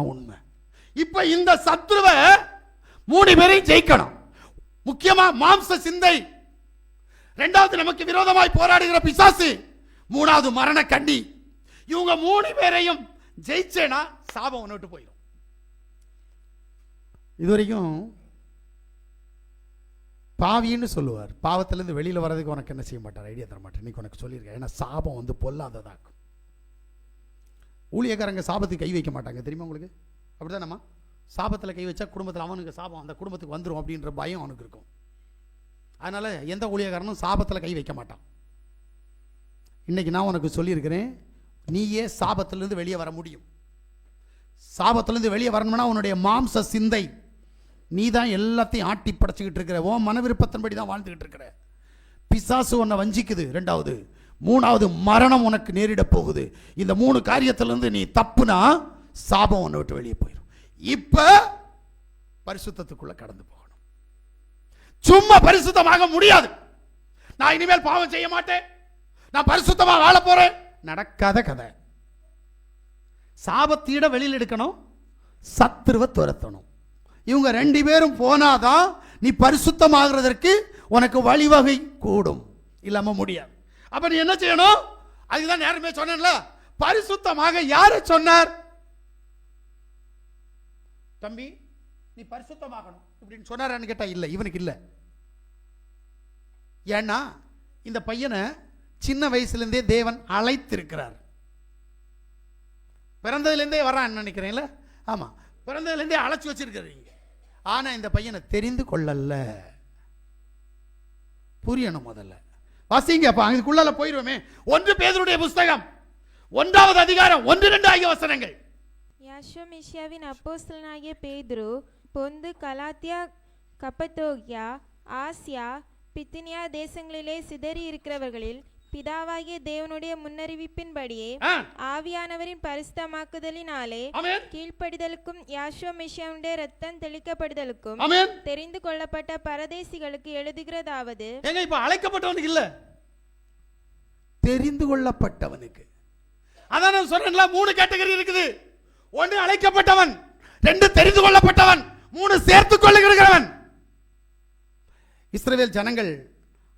உண்மை. இப்ப இந்த சத்ருவ மூணு பேரையும் ஜெயிக்கணும். முக்கியமா மாம்ச சிந்தை. ரெண்டாவது நமக்கு விரோதமாய் போராடுகிற பிசாசு. மூணாவது மரண கண்டி இவங்க மூணு பேரையும் ஜெயிச்சேனா சாபம் ஒன்று விட்டு போயிடும். இது வரைக்கும் பாவின்னு சொல்லுவார். பாவத்திலேருந்து வெளியில் வர்றதுக்கு உனக்கு என்ன செய்ய மாட்டார்? ஐடியா தர மாட்டேன் இன்னைக்கு உனக்கு சொல்லியிருக்கேன். ஏன்னா சாபம் வந்து பொல்லாததாக்கும். ஊழியக்காரங்க சாபத்துக்கு கை வைக்க மாட்டாங்க. தெரியுமா உங்களுக்கு? அப்படிதானம்மா? சாபத்தில் கை வச்சா குடும்பத்தில் அவனுக்கு சாபம் அந்த குடும்பத்துக்கு வந்துடும் அப்படின்ற பயம் அவனுக்கு இருக்கும். அதனால் எந்த ஊழியக்காரனும் சாபத்தில் கை வைக்க மாட்டான். இன்னைக்கு நான் உனக்கு சொல்லியிருக்கிறேன் நீயே சாபத்திலேருந்து வெளியே வர முடியும். சாபத்திலேருந்து வெளியே வரணும்னா உன்னுடைய மாம்ச சிந்தை. நீ தான் எல்லாத்தையும் ஆட்டி படைச்சிக்கிட்டு இருக்கிற ஓ மன விருப்பத்தின்படி தான் வாழ்ந்துக்கிட்டு இருக்கிற. பிசாசு உன்னை வஞ்சிக்குது. ரெண்டாவது மூணாவது மரணம் உனக்கு நேரிட போகுது. இந்த மூணு காரியத்திலிருந்து நீ தப்புனா சாபம் உன்னை விட்டு வெளியே போயிடும் இப்போ பரிசுத்தத்துக்குள்ள கடந்து போகணும். சும்மா பரிசுத்தமாக முடியாது. நான் இனிமேல் பாவம் செய்ய மாட்டேன். நான் பரிசுத்தமாக வாழ போறேன். நடக்காத கதை. சாபத்தீட வெளியில் எடுக்கணும். சத்ருவ துரத்தணும். இவங்க ரெண்டு பேரும் போனாதான் நீ பரிசுத்தமாகிறதற்கு உனக்கு வழிவகை கூடும். இல்லாம முடியாது. அப்ப நீ என்ன செய்யணும்? அதுதான் நேரமே சொன்னேன்ல. பரிசுத்தமாக யாரை சொன்னார்? தம்பி நீ பரிசுத்தமாகணும். இப்படின்னு சொன்னாரான்னு கேட்டா இல்லை இவனுக்கு இல்லை. ஏன்னா இந்த பையனை சின்ன வயசுலேருந்தே தேவன் அழைத்திருக்கிறார். பிறந்ததுலேருந்தே வரான்னு நினைக்கிறேன்ல ஆமாம் பிறந்ததுலேருந்தே அழைச்சி வச்சிருக்கிறீங்க. ஆனால் இந்த பையனை தெரிந்து கொள்ளல. புரியணும் முதல்ல. வாசிங்க அப்ப அதுக்குள்ளால போயிருவோமே. ஒன்று பேதருடைய புஸ்தகம் ஒன்றாவது அதிகாரம் ஒன்று ரெண்டு ஆகிய வசனங்கள். யாஷோமிஷியாவின் அப்போஸ்தலனாகிய பேதுரு Pontus Galatia Cappadocia Asia Bithynia தேசங்களிலே சிதறி இருக்கிறவர்களில் பிதாவாகிய தேவனுடைய முன்னறிவிப்பின்படியே ஆவியானவரின் பரிசுத்தமாக்குதலினாலே கீழ்ப்படிதலுக்கும் யாஷோமிஷியாவுடைய ரத்தம் தெளிக்கப்படுதலுக்கும் தெரிந்து கொள்ளப்பட்ட பரதேசிகளுக்கு எழுதுகிறதாவது ஏங்க இப்ப அழைக்கப்பட்டவனுக்கு இல்ல. தெரிந்து கொள்ளப்பட்டவனுக்கு. அதான் நான் சொல்றேன்ல மூணு கேட்டகரி இருக்குது. ஒன்று அழைக்கப்பட்டவன் ரெண்டு தெரிந்து கொள்ளப்பட்டவன் மூணு சேர்த்து கொள்ளுகிறவன். இஸ்ரவேல் ஜனங்கள்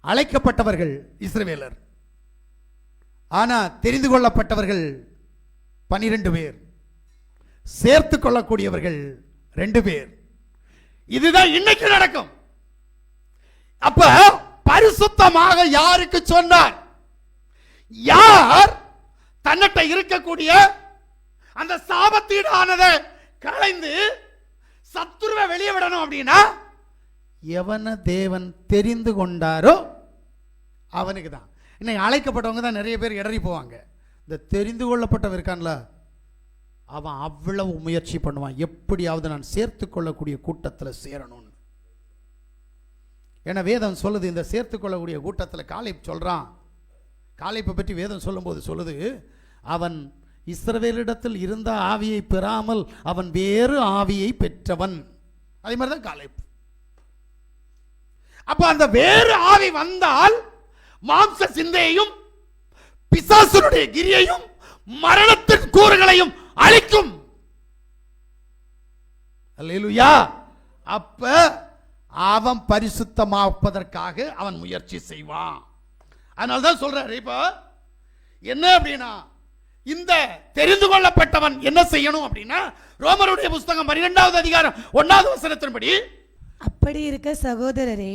அழைக்கப்பட்டவர்கள் இஸ்ரவேலர். ஆனால் தெரிந்து கொள்ளப்பட்டவர்கள் பனிரெண்டு பேர். சேர்த்து கொள்ளக்கூடியவர்கள் ரெண்டு பேர். இதுதான் இன்னைக்கு நடக்கும். அப்ப பரிசுத்தமாக யாருக்கு சொன்னார்? யார் தன்னிட்ட இருக்கக்கூடிய அந்த சாபத்தீடானதை களைந்து சத்துருவை வெளியே விடணும் அப்படின்னா எவன தேவன் தெரிந்து கொண்டாரோ அவனுக்கு தான் இன்னைக்கு அழைக்கப்பட்டவங்க தான் நிறைய பேர் இடறி போவாங்க. இந்த தெரிந்து கொள்ளப்பட்டவன் இருக்கான்ல அவன் அவ்வளவு முயற்சி பண்ணுவான். எப்படியாவது நான் சேர்த்து கொள்ளக்கூடிய கூட்டத்தில் சேரணும்னு. ஏன்னா வேதம் சொல்லுது இந்த சேர்த்து கொள்ளக்கூடிய கூட்டத்தில் காலைப் சொல்கிறான் காலைப்பை பற்றி வேதம் சொல்லும்போது சொல்லுது அவன் இஸ்ரவேலிடத்தில் இருந்த ஆவியை பெறாமல் அவன் வேறு ஆவியை பெற்றவன். அதே மாதிரி தான் காலைப். அப்போ அந்த வேறு ஆவி வந்தால் மாம்ச சிந்தையையும் பிசாசனுடைய கிரியையும் மரணத்தின் கூறுகளையும் அழிக்கும். அப்ப அவன் பரிசுத்தமாப்பதற்காக அவன் முயற்சி செய்வான். அதனால தான் சொல்றாரு இப்போ என்ன அப்படின்னா இந்த தெரிந்து கொள்ளப்பட்டவன் என்ன செய்யணும் அப்படின்னா ரோமருடைய புஸ்தகம் பன்னிரெண்டாவது அதிகாரம் ஒன்னாவது வசனத்தின்படி அப்படி இருக்க சகோதரரே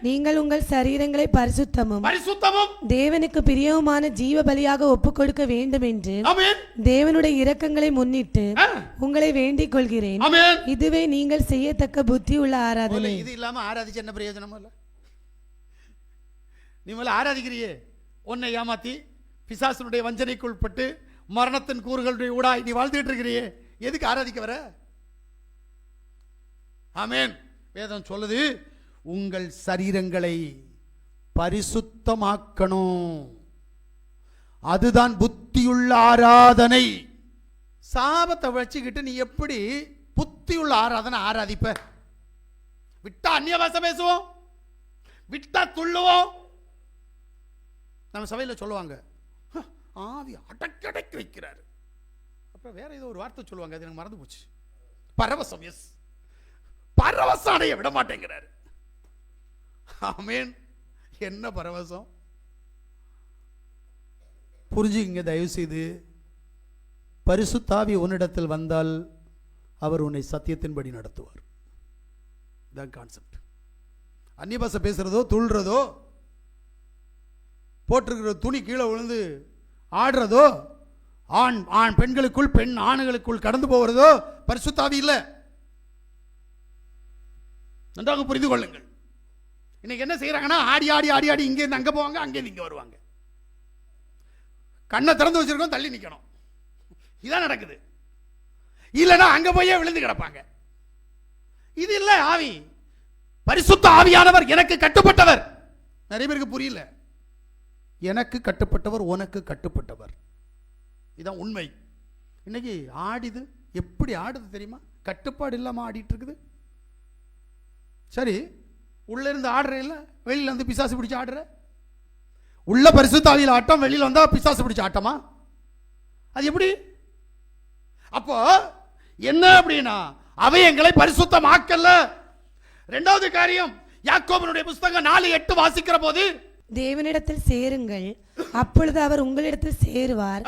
நீங்கள் உங்கள் சரீரங்களை பரிசுத்தமும் பரிசுத்தமும். தேவனுக்கு பிரியவுமான ஜீவ பலியாக ஒப்புக் கொடுக்க வேண்டும் என்று தேவனுடைய இரக்கங்களை முன்னிட்டு உங்களை வேண்டிக் கொள்கிறேன் இதுவே நீங்கள் செய்யத்தக்க புத்தி உள்ள ஆராதனை இது இல்லாம ஆராதிச்சு என்ன பிரயோஜனம் இல்ல? நீ முதல்ல ஆராதிக்கிறியே. உன்னை ஏமாத்தி பிசாசனுடைய வஞ்சனைக்கு உட்பட்டு மரணத்தின் கூறுகளுடைய ஊடாய் நீ வாழ்ந்துட்டு இருக்கிறியே. எதுக்கு ஆராதிக்க வர? ஆமென். வேதம் சொல்லுது உங்கள் சரீரங்களை பரிசுத்தமாக்கணும். அதுதான் புத்தியுள்ள ஆராதனை. சாபத்தை வச்சுக்கிட்டு நீ எப்படி புத்தியுள்ள ஆராதனை ஆராதிப்ப? விட்டா அந்நிய பாஷை பேசுவோம் விட்டா துள்ளுவோம் நம்ம சபையில் சொல்லுவாங்க "ஹ, ஆவி அடக்கி அடக்கி வைக்கிறாரு. அப்புறம் வேற ஏதோ ஒரு வார்த்தை சொல்லுவாங்க அது எனக்கு மறந்து போச்சு. பரவசம் எஸ் பரவசம் அடைய விட மாட்டேங்கிறாரு. ஆமென். என்ன பரவசம்? புரிஞ்சுக்கிங்க தயவு செய்து பரிசுத்தாவி உன்னிடத்தில் வந்தால் அவர் உன்னை சத்தியத்தின்படி நடத்துவார். இதான் கான்செப்ட் அந்நிய பாசை பேசுகிறதோ துள்றதோ போட்டிருக்கிற துணி கீழே விழுந்து ஆடுறதோ ஆண் ஆண் பெண்களுக்குள் பெண் ஆணுகளுக்குள் கடந்து போகிறதோ பரிசுத்தாவி இல்லை. நன்றாக புரிந்து கொள்ளுங்கள். இன்னைக்கு என்ன செய்கிறாங்கன்னா ஆடி ஆடி ஆடி ஆடி இங்கேருந்து அங்கே போவாங்க அங்கேருந்து இங்கே வருவாங்க. கண்ணை திறந்து வச்சிருக்கோம் தள்ளி நிற்கணும் இதான் நடக்குது. இல்லைன்னா அங்கே போயே விழுந்து கிடப்பாங்க. இது இல்லை ஆவி. பரிசுத்த ஆவியானவர் எனக்கு கட்டுப்பட்டவர். நிறைய பேருக்கு புரியல. எனக்கு கட்டுப்பட்டவர் உனக்கு கட்டுப்பட்டவர். இதான் உண்மை. இன்னைக்கு ஆடிது. எப்படி ஆடுது தெரியுமா? கட்டுப்பாடு இல்லாமல் ஆடிட்டு இருக்குது. சரி உள்ள இருந்து ஆடுற இல்ல? வெளியில வந்து பிசாசு பிடிச்சு ஆடுற? உள்ள பரிசுத்தாவியில் ஆட்டம் வெளியில வந்தா பிசாசு பிடிச்ச ஆட்டமா? அது எப்படி? அப்போ என்ன அப்படின்னா அவயங்களை பரிசுத்தமாக்கல்ல. ரெண்டாவது காரியம் யாக்கோபனுடைய புஸ்தகம் நாலு எட்டு வாசிக்கிற போது தேவனிடத்தில் சேருங்கள். அப்பொழுது அவர் உங்களிடத்தில் சேருவார்.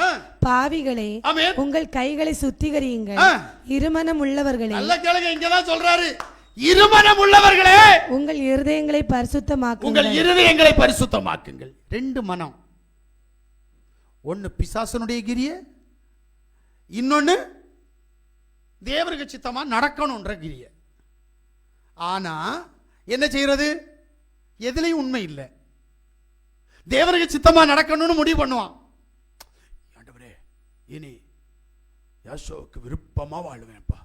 பாவிகளே. உங்கள் கைகளை சுத்திகரியுங்கள். இருமனம் உள்ளவர்களே. நல்ல கேளுங்க இங்கதான் சொல்றாரு. இருமனம் உள்ளவர்களே உங்கள் இருதயங்களை உங்கள் பரிசுத்தமாக்குங்கள் இருதயங்களை பரிசுத்தமாக்குங்கள். ரெண்டு மனம். ஒன்னு பிசாசனுடைய கிரிய இன்னொன்னு தேவருக்கு சித்தமா நடக்கணும்ன்ற கிரிய. ஆனா என்ன செய்யறது? எதுலயும் உண்மை இல்லை. தேவருக்கு சித்தமா நடக்கணும்னு முடிவு பண்ணுவான். ஆண்டவரே இனி யாசோவுக்கு விருப்பமா வாழுவேன்ப்பா.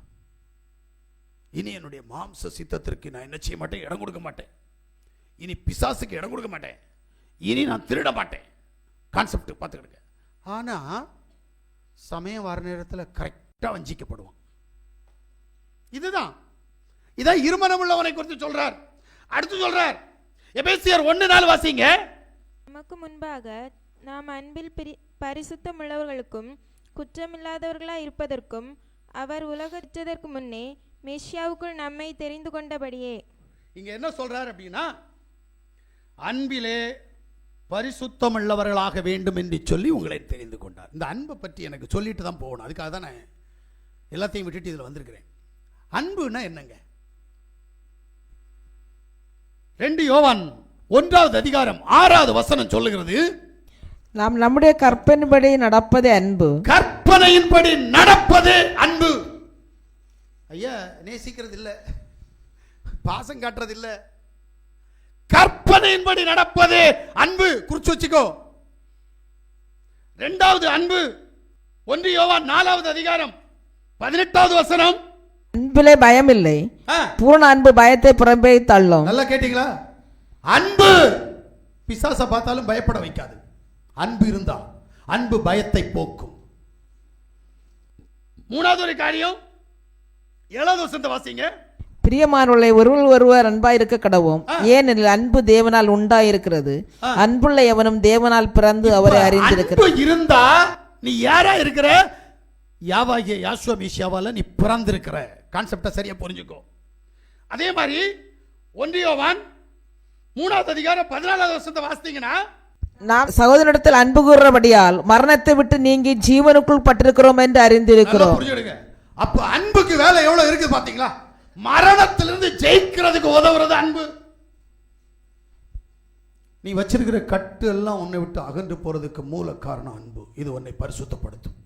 இனி என்னுடைய மாம்ச சித்தத்திற்கு நான் என்ன செய்ய மாட்டேன்? இடம் கொடுக்க மாட்டேன். இனி பிசாசுக்கு இடம் கொடுக்க மாட்டேன். இனி நான் திருட மாட்டேன். கான்செப்ட் பார்த்துக்கிடுங்க. ஆனா சமயம் வர நேரத்தில் கரெக்டாக வஞ்சிக்கப்படுவான். இதுதான். இதான் இருமனம் உள்ளவனை குறித்து சொல்றார். அடுத்து சொல்றார். எபேசியர் ஒன்று நாள் வாசிங்க. நமக்கு முன்பாக நாம் அன்பில் பிரி பரிசுத்தமுள்ளவர்களுக்கும் குற்றமில்லாதவர்களாக இருப்பதற்கும் அவர் உலகற்றதற்கு முன்னே மெஷியாவுக்குள் நம்மை தெரிந்து கொண்டபடியே. இங்க என்ன சொல்றார் அப்படின்னா அன்பிலே பரிசுத்தம் உள்ளவர்களாக வேண்டும் என்று சொல்லி உங்களை தெரிந்து கொண்டார். இந்த அன்பை பற்றி எனக்கு சொல்லிட்டு தான் போகணும். அதுக்காக தான் நான் எல்லாத்தையும் விட்டுட்டு இதில் வந்திருக்கிறேன். அன்புனா என்னங்க? ரெண்டு யோவான் ஒன்றாவது அதிகாரம் ஆறாவது வசனம் சொல்லுகிறது. நாம் நம்முடைய கற்பனைப்படி நடப்பதே அன்பு. கற்பனையின்படி நடப்பது அன்பு. ஐயா நேசிக்கிறது இல்ல பாசம் காட்டுறது இல்ல கற்பனையின்படி நடப்பது அன்பு. குறிச்சு வச்சுக்கோ. ரெண்டாவது அன்பு. ஒன்று யோவான் நாலாவது அதிகாரம் பதினெட்டாவது வசனம். அன்பிலே பயமில்லை. ஆ, பூர்ண அன்பு பயத்தை புறம்பே தள்ளும். நல்லா கேட்டீங்களா? அன்பு. பிசாச பார்த்தாலும் பயப்பட வைக்காது. அன்பு இருந்தா அன்பு பயத்தை போக்கும். மூணாவது ஒரு காரியம். ஏழாவது வசனத்தை வாசிங்க. பிரியமானவர்களை ஒருவர் ஒருவர் அன்பாய் இருக்க கடவும் ஏனெனில் அன்பு தேவனால் உண்டாயிருக்கிறது. அன்புள்ள எவனும் தேவனால் பிறந்து அவரை அறிந்திருக்கிறார் இருந்தா நீ யாரா இருக்கிற? யாவாகிய யாசுவ மீஷியாவால நீ பிறந்திருக்கிற. கான்செப்டை சரியா புரிஞ்சுக்கோ. அதே மாதிரி ஒன்றியோவான் மூணாவது அதிகாரம் பதினாலாவது வருஷத்தை வாசித்தீங்கன்னா நாம் சகோதரனிடத்தில் அன்பு கூறுறபடியால் மரணத்தை விட்டு நீங்கி ஜீவனுக்குள் பட்டிருக்கிறோம் என்று அறிந்திருக்கிறோம். அப்ப அன்புக்கு வேலை எவ்வளவு? இருக்குது பாத்தீங்களா? மரணத்திலிருந்து ஜெயிக்கிறதுக்கு உதவுறது அன்பு. நீ வச்சிருக்கிற கட்டு எல்லாம் உன்னை விட்டு அகன்று போறதுக்கு மூல காரணம் அன்பு. இது உன்னை பரிசுத்தப்படுத்தும்.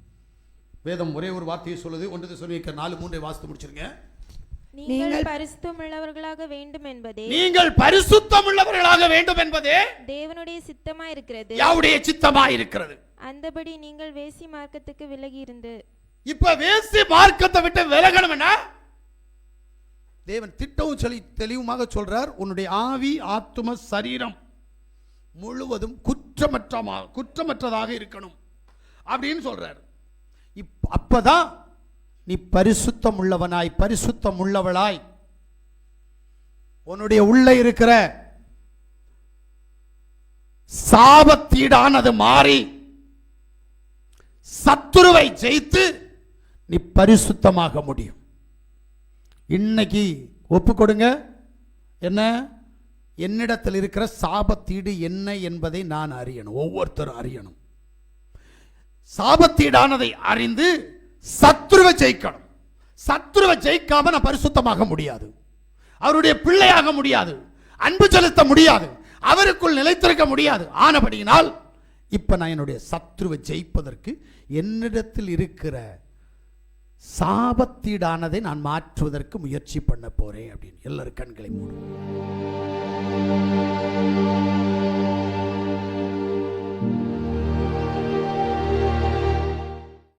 வேதம் ஒரே ஒரு வார்த்தையை சொல்லுது. ஒன்று சொல்லி நாலு மூன்றை வாசித்து முடிச்சிருங்க. நீங்கள் பரிசுத்தமுள்ளவர்களாக வேண்டும் என்பதே நீங்கள் பரிசுத்தம் உள்ளவர்களாக வேண்டும் என்பதே தேவனுடைய சித்தமா இருக்கிறது யாவுடைய சித்தமா இருக்கிறது அந்தபடி நீங்கள் வேசி மார்க்கத்துக்கு விலகி இருந்து இப்ப வேசி மார்க்கத்தை விட்டு விலகணும்னா தேவன் திட்டவும் சொல்லி தெளிவுமாக சொல்றார் உன்னுடைய ஆவி ஆத்தும சரீரம் முழுவதும் குற்றமற்றமாக குற்றமற்றதாக இருக்கணும். அப்படின்னு சொல்கிறார் இப் அப்போதான் நீ பரிசுத்தம் உள்ளவனாய் பரிசுத்தம் உள்ளவளாய் உன்னுடைய உள்ள இருக்கிற சாபத்தீடானது மாறி சத்துருவை ஜெயித்து நீ பரிசுத்தமாக முடியும். இன்னைக்கு ஒப்பு கொடுங்க என்ன? என்னிடத்தில் இருக்கிற சாபத்தீடு என்ன என்பதை நான் அறியணும். ஒவ்வொருத்தரும் அறியணும். சாபத்தீடானதை அறிந்து சத்ருவை ஜெயிக்கணும். சத்ருவை ஜெயிக்காம நான் பரிசுத்தமாக முடியாது. அவருடைய பிள்ளையாக முடியாது. அன்பு செலுத்த முடியாது. அவருக்குள் நிலைத்திருக்க முடியாது. ஆனபடியினால் இப்ப நான் என்னுடைய சத்ருவை ஜெயிப்பதற்கு என்னிடத்தில் இருக்கிற சாபத்தீடானதை நான் மாற்றுவதற்கு முயற்சி பண்ண போகிறேன் அப்படின்னு. எல்லோரும் கண்களை மூடும்